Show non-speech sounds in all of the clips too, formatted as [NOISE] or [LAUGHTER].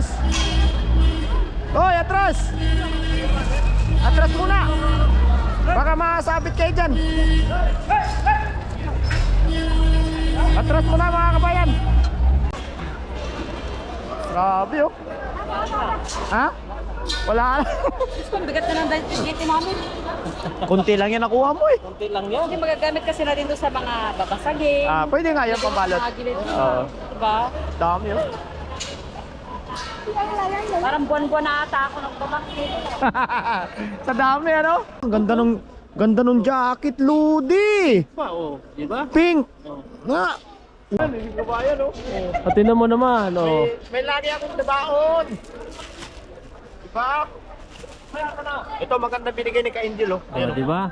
atras! Hoy, atras! Atras muna! Baka masabit kayo dyan. Atras muna mga kabayan. Grabe oh. Ha? Wala na. Ang bigat na ng dito namin. Kunti lang yan nakuha mo eh. Hindi magagamit kasi natin doon sa mga babasagin. Ah, pwede nga yan pambalot. Mga gilid. Oo. Diba? Dami oh. Parang buwan-buwan na ata ako ng babakit. [LAUGHS] Sa dami ano? Ang ganda nung ganda nung jacket, Ludi. Pa, oh, di ba? Pink. Nga. Hindi ko ba yan oh. At tinan mo naman, oh. May, may lagi akong dabaon. Diba? Ito maganda binigay ni Ka-Angel oh. Oh, di ba?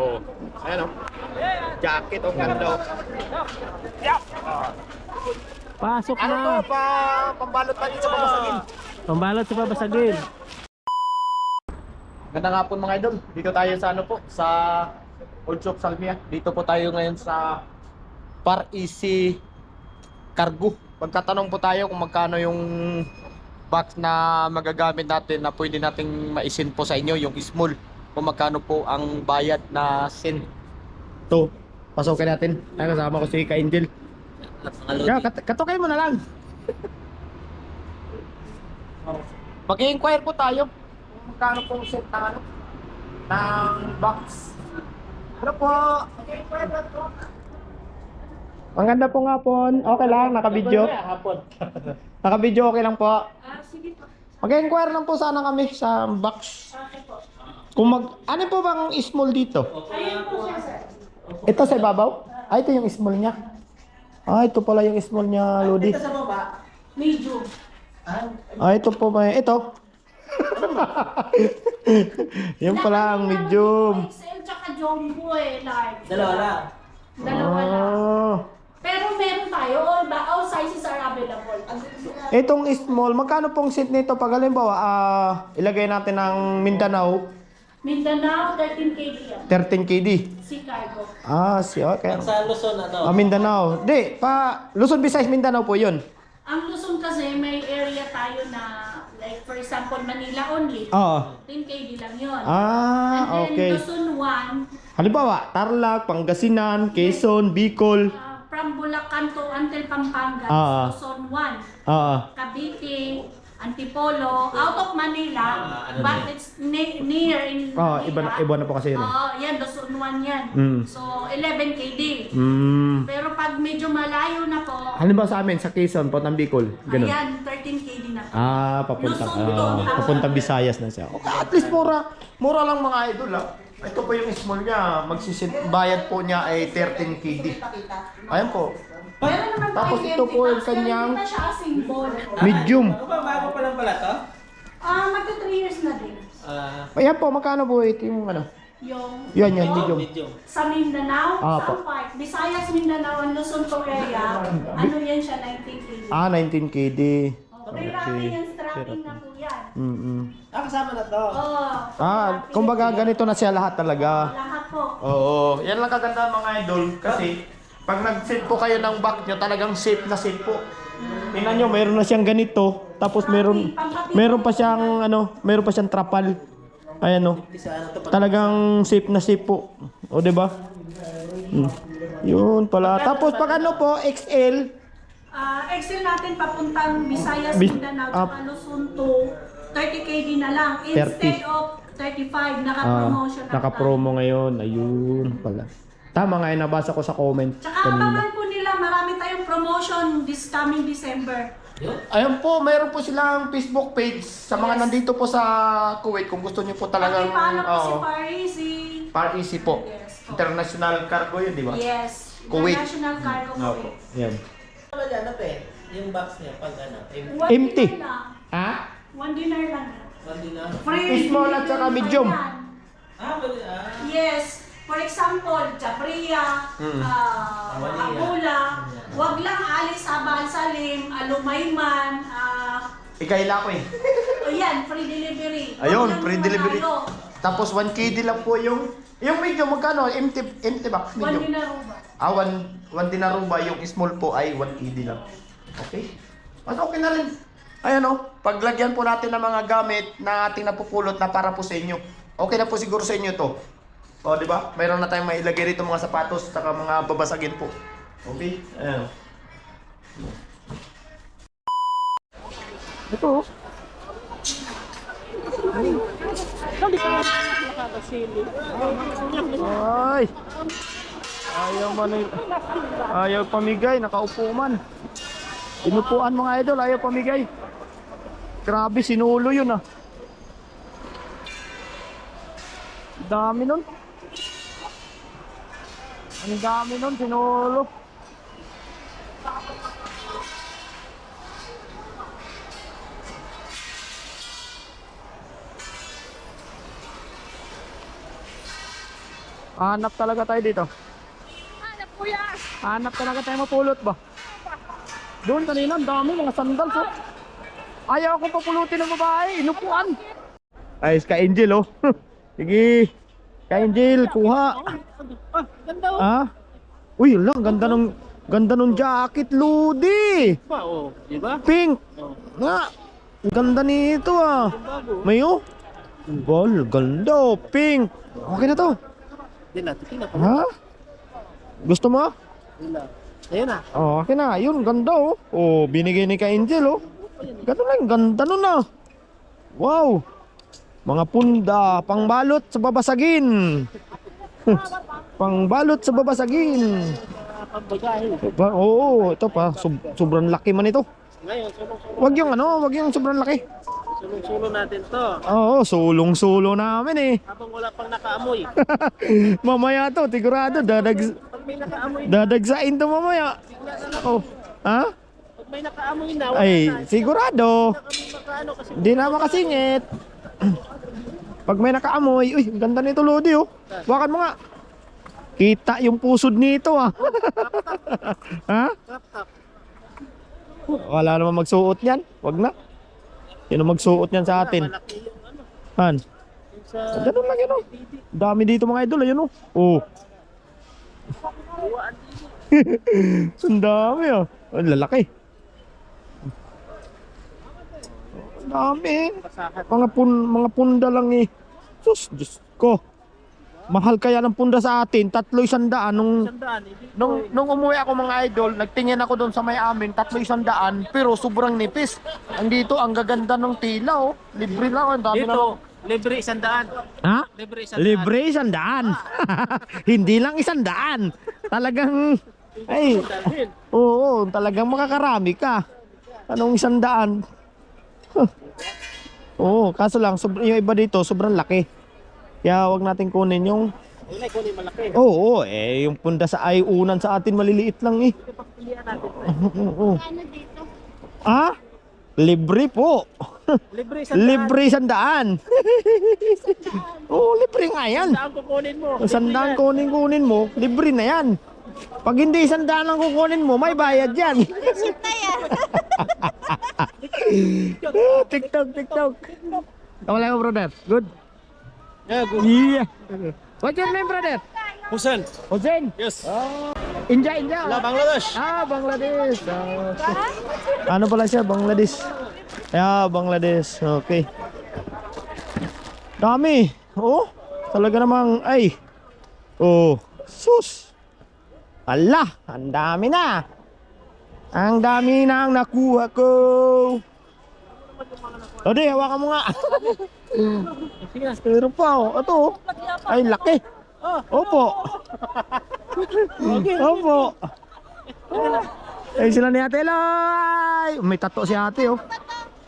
Oh. Ayan oh. Jacket oh, ganda oh. Yeah. Pasok Ano to? na. Pa, pambalot tayo sa babasagin. Pambalot sa babasagin. Ganda nga po mga idol. Dito tayo sa ano po, sa Old Shop Salmia. Dito po tayo ngayon sa Par Easy Cargo. Pagkatanong po tayo kung magkano yung box na magagamit natin na pwede nating maisin po sa inyo, yung small. Kung magkano po ang bayad na sin. To, pasokin natin. Ay, kasama ko si Ka Angel. Yeah, kat katukay mo na lang. Mag-inquire po tayo kung magkano pong set ng ano, ng box. Ano po? Ang ganda po nga po. Okay lang, naka-video. [LAUGHS] Naka-video okay lang po. Ah, sige po. Mag-inquire lang po sana kami sa box. Kung mag... Ano po bang small dito? Ayun po siya, sir. Ito sa ibabaw? Ah, ito yung small niya. Ah, ito pala yung small niya, Lodi. Medium. Ah, ito po ba? Ito. [LAUGHS] Yan pala ang medium. XL tsaka jumbo eh, large. Dalawa lang. Dalawa lang. Ah. Pero meron tayo, all, ba, all sizes are available. Itong small, magkano pong seat nito pag halimbawa, ah, ilagay natin ng Mindanao, Mindanao, 13 kg yan. 13 KD. Si Cargo. Ah, si okay. Sa Luzon, ano? Ah, Mindanao. Di, pa Luzon, Visayas, Mindanao po 'yun. Ang Luzon kasi may area tayo na, like for example, Manila only. Oo. 10 kg lang yun. Ah, And then okay. Luzon 1, Halimbawa, Tarlac, Pangasinan, Quezon, Bicol. uh, from Bulacan to until Pampanga, Ah. Luzon 1. Ah, Cavite, Antipolo, out of Manila, but it's ne- near in ah, Manila. iba na, iba na po kasi 'yun. eh. Oo, yan, Luzon 1 yan. Mm. So, 11 KD. Mm. Pero pag medyo malayo na po, Halimbawa sa amin sa Quezon, Pautang Bicol, ganun. ayan, 13 KD na po. Ah, papunta Luzon to, ah, papuntang Visayas na siya. Okay, at least mura. Mura lang mga idol ah. Ito po yung small niya. Magsisit bayad po niya ay 13 KD. Ayan po. Meron naman Tapos tayong ito po yung kanyang- Hindi na siya symbol. Medium. Ba, bago pa lang pala to? Ah, magto 3 years na din. Ah, Ayan po, magkano po ito yung ano? Yung Yan, yan, yung medium. medium. sa Mindanao, Ah, sa po. part, Visayas, Mindanao, and Luzon to area, ano yan siya, 19 KD. Ah, 19 KD. Okay, okay. yan, strapping na po yan. Mm Ah, kasama na to. Oh, Ah, kumbaga ganito na siya lahat talaga. lahat po. Oo, yan lang kaganda mga idol kasi pag nag-set po kayo ng back nyo, talagang safe na safe po. Tingnan nyo, mayroon na siyang ganito, tapos meron meron pa siyang ano, meron pa siyang trapal. Ayan oh. Talagang safe na safe po. O, di ba? Hmm. Yun pala. Tapos pag ano po, XL, Ah, Excel natin papuntang Visayas, Bis- Mindanao, ah. tsaka Luzon to 30 KD na lang. Instead 30. of 35, ah, naka-promotion na naka-promo ngayon. Ayun pala. Tama nga, yung nabasa ko sa comment Tsaka kanina. po nila, marami tayong promotion this coming December. Ayun po, mayroon po silang Facebook page sa mga Yes. nandito po sa Kuwait kung gusto niyo po talagang Pakipalo po si oo, Parisi. Par easy po. Yes po. International cargo yun, di ba? Yes. Kuwait. International Cargo Opo. Kuwait. Yan. Ano yan, ano pe? Yung box niya, pag ano? Eh, One Empty. lang. Ha? One dinar lang. hindi na. Free Small at saka medium. Ah, pwede, ah. Yes. For example, Chapria, Mm. ah, Awalia. Abula, wag lang alis Abal Salim, Alumayman, ah, Ikaila ko eh. o yan, free delivery. Wag Ayun, lang free yung delivery. manalo. Tapos 1 KD lang po yung yung medium magkano? Empty empty box One medium. dinar ba? Ah, 1 1 dinaruba yung small po ay 1 KD lang. Okay? Mas okay na rin. Ayan o, paglagyan po natin ng mga gamit na ating napupulot na para po sa inyo. Okay na po siguro sa inyo to. O, di ba? Mayroon na tayong mailagay rito mga sapatos at mga babasagin po. Okay? Ayan. Ito oh. Ay! Ayaw man Ayaw pamigay, nakaupo man. Inupuan mga idol, ayaw pamigay. Grabe, sinulo yun ah. Dami nun. Ang dami nun, sinulo. Hanap talaga tayo dito. Hanap kuya! Hanap talaga tayo mapulot ba? Doon kanina, ang dami mga sandals oh. Ayaw akong papulutin ng babae, inupuan. Ayos ka Angel oh. [LAUGHS] Sige. Ka Angel, kuha. Ah, oh. Ah? Uy, lang ganda nung ganda nung jacket, Ludi. Pa, oh. Di ba? Pink. Oh. Nga. Ang ganda nito ah. Bago. May oh. Bol, ganda oh, pink. Okay na to. Di na, titingnan ko. Ha? Gusto mo? Di na. Ayun na. Oh, okay na. Yun, ganda oh. Oh, binigay ni ka Angel oh. Ganda lang, ganda nun ah. Wow. Mga punda, pangbalot sa babasagin. [LAUGHS] pangbalot sa babasagin. Ba, oo, ito pa. Sob- sobrang laki man ito. Ngayon, sulong-sulo. Wag yung ano, wag yung sobrang laki. Sulong-sulo natin to. Oo, sulong-sulo namin eh. [LAUGHS] Habang wala pang nakaamoy. mamaya to, sigurado, dadag, Pag may nakaamoy, dadagsain to mamaya. Oh, ha? Pag may nakaamoy na, wala Ay, na. sigurado. Hindi na makasingit. [CLEARS THROAT] Pag may nakaamoy, uy, ang ganda nito Lodi oh. Bakan mo nga. Kita yung pusod nito ah. [LAUGHS] ha? Wala naman magsuot niyan. Wag na. Sino magsuot niyan sa atin? Han. Ganun lang yun oh. Dami dito mga idol, ayun oh. Oh. [LAUGHS] Ang dami ah. Ang lalaki. Ang dami. Mga pun mga punda lang eh. Sus, Diyos ko. Mahal kaya ng punda sa atin, tatlo isang daan nung. Dito, Nung, eh. nung umuwi ako mga idol, nagtingin ako doon sa may amin, tatlo isang daan, pero sobrang nipis. Andito, ang gaganda ng tila oh. Libre lang, ang dami na. Dito, libre isang daan. Ha? Libre isang Libre isang daan. [LAUGHS] Hindi lang isang daan. Talagang, ay. Dalhin. oo, talagang makakarami ka. Anong isang daan? Huh. Oo, kaso lang, sobr- yung iba dito, sobrang laki. Kaya wag natin kunin yung, Yun ay kunin malaki. oo, eh, yung punda sa ay unan sa atin, maliliit lang eh. Pagpilian natin. Oo. Ano dito? Ah? Libre po. Libre daan. libre sandaan. Oo, libre nga yan. Saan kukunin mo? Sandaan kunin kunin mo, libre na yan. Pag hindi sandaan ang kukunin mo, may bayad yan. Ah, [LAUGHS] TikTok, TikTok. Wala ko, brother. Good? Yeah, good. Yeah. What's your name, brother? Hussein. Hussein? Yes. India, India. La Bangladesh. Ah, Bangladesh. Ah, ano pala siya? Bangladesh. Yeah, Bangladesh. Okay. Dami. Oh, talaga namang ay. Oh, sus. Ala, ang dami na. Ang dami nang nakuha ko. Ode, hawakan mo nga. [LAUGHS] Sige. Pero pa, oh. Ito, oh. Ay, laki. Oh. Opo. Opo. Ay, sila ni Ate Eloy. May tato si ate, oh.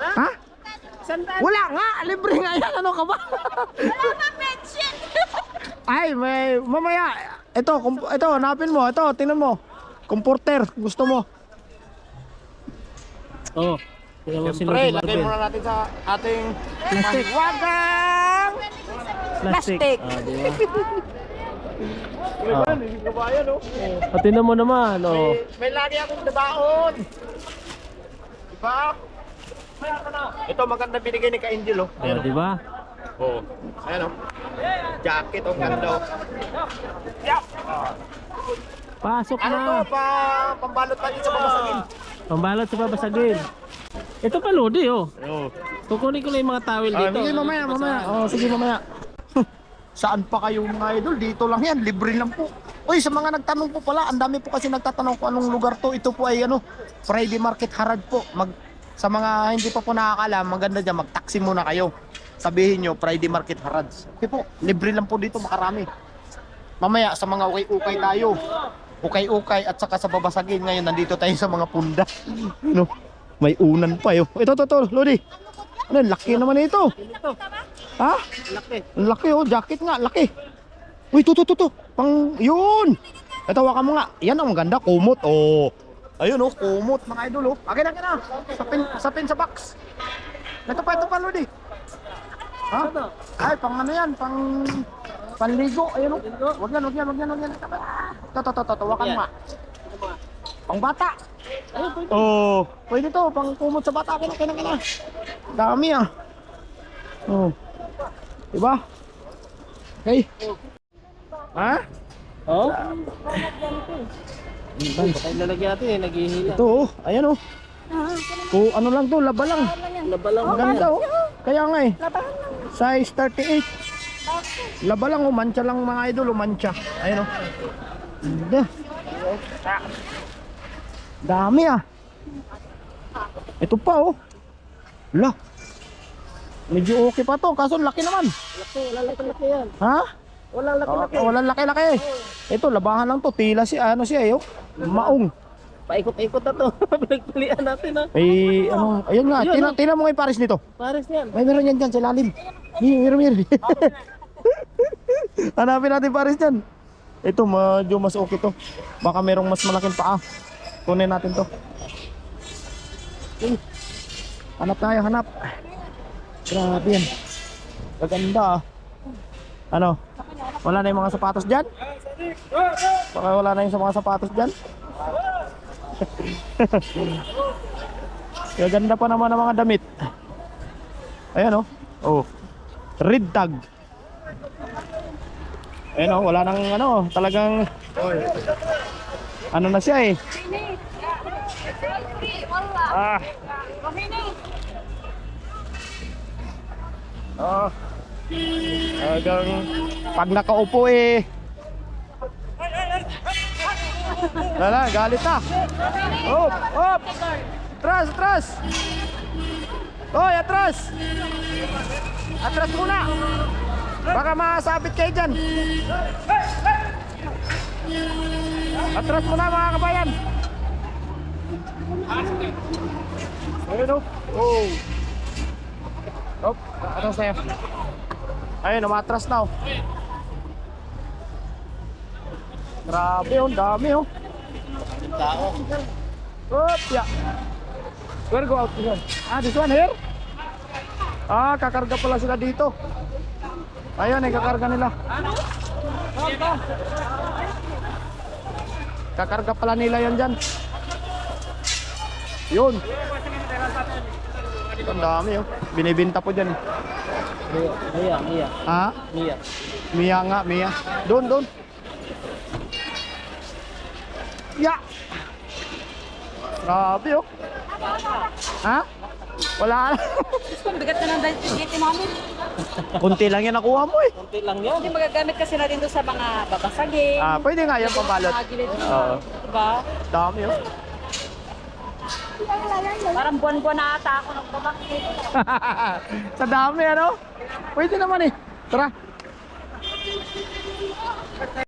Ha? Wala nga. Libre nga yan. Ano ka ba? Ay, may, mamaya. Ito, ito, hanapin mo. Ito, tingnan mo. Comporter. Gusto mo. Oh. Tingnan mo Siyempre, lagay muna natin sa ating mahiwagang plastic. Ah, di ba? Ah. Hindi ko ba yan, oh. At tingnan mo naman, oh. May, may lagi akong dabaon. Diba? Ito maganda binigay ni Ka-Angel, oh. Oh, Ayan, di ba? oh. Ayan, oh. Jacket, oh. Ganda, oh. Yeah. Pasok Ano to? na. Pa, pambalot tayo sa babasagin. Pambalot sa babasagin. Ito pa Lodi oh. Oh. Kukunin ko lang yung mga towel Ah, dito. sige mamaya, mamaya. Oh, sige mamaya. Saan pa kayo mga idol? Dito lang yan, libre lang po. Uy, sa mga nagtanong po pala, ang dami po kasi nagtatanong kung anong lugar to. Ito po ay ano, Friday Market Harad po. Mag, sa mga hindi pa po nakakaalam, maganda dyan, mag-taxi muna kayo. Sabihin nyo, Friday Market Harad. Okay po, libre lang po dito, makarami. Mamaya, sa mga ukay-ukay tayo. Ukay-ukay at saka sa babasagin ngayon, nandito tayo sa mga punda. [LAUGHS] Ano? May unan pa yun. Ito, ito, ito, Lodi. Ano, laki naman ito. Ha? Laki. Laki oh, jacket nga, laki. Uy, to, to, to, to. Pang, yun. Ito, waka mo nga. Yan ang ganda, kumot. Oh. Ayun oh, kumot mga idol oh. Akin akin na. Sa pin, sa pin sa box. Ito pa, ito pa, Lodi. Ha? Ay, pang ano yan, pang panligo. Ayun oh. Wag yan, wag yan, wag yan, wag yan. Ito, to, to, to, to, wakan mo nga. Pang bata. Oh, pwede to, pang kumot sa bata. Kina, kina, kina. Dami ah. Oh. Diba? Okay. Ha? Oh? Baka lalagyan natin eh, naghihila. Ito oh, ayan oh. Ko ano lang to, laba lang. Laba lang Ang ganda oh. Kaya nga eh. Size 38. Laba lang oh, mancha lang mga idol oh, mancha. Ayan oh. Ganda. Dami ah. Ito pa oh. La. Medyo okay pa to, kaso laki naman. Laki, wala laki-laki yan. Ha? Wala laki-laki. Oh, walang laki-laki. Ito, labahan lang to. Tila si ano siya eh. oh. Maong. Paikot-ikot na to. [LAUGHS] Pinagpilian natin ha. May ano, ayun nga. Tina, oh. tina mo nga yung Paris nito. Pares yan. May meron yan dyan sa ilalim. Hier, meron, meron. [LAUGHS] Hanapin natin Paris dyan. Ito, medyo mas okay to. Baka merong mas malaking paa. Kunin natin to. Eh, Hanap tayo, hanap. Grabe yan. Maganda ah. Ano? Wala na yung mga sapatos dyan? Baka wala na yung mga sapatos dyan? [LAUGHS] Gaganda pa naman ang mga damit. Ayan oh. Oh. Red tag. Ayan oh, wala nang ano, talagang ano na siya eh. Ah. Ah. Talagang pag nakaupo eh. Wala, galit na. Op, op. Atras, atras. Hoy, atras. Atras muna. Baka masabit kayo dyan. Atras muna mga kabayan. Ayun oh. Oh. Op, atras tayo. Ayun, umatras na oh. Grabe oh, dami oh. Tao. Op, ya. Where go out one? Ah, this one here? Ah, kakarga pala sila dito. Ayun, eh, kakarga nila. Kakarga pala nila yan dyan. Yun. Ang dami oh. Binibinta po dyan. eh. Mia, Mia, Mia. Ha? Mia. Mia nga, Mia. Doon, doon. Ya! Grabe oh. Ha? Wala na. Bigat na ng dito mami. Kunti lang yan nakuha mo eh. Kunti lang yan. Hindi magagamit kasi natin doon sa mga babasagin. Ah, pwede nga yan pambalot. Mga gilid. Oo. Diba? Dami oh. Parang buwan-buwan na ata ako nagbabakit. [LAUGHS] Sa dami ano? Pwede naman eh. Tara.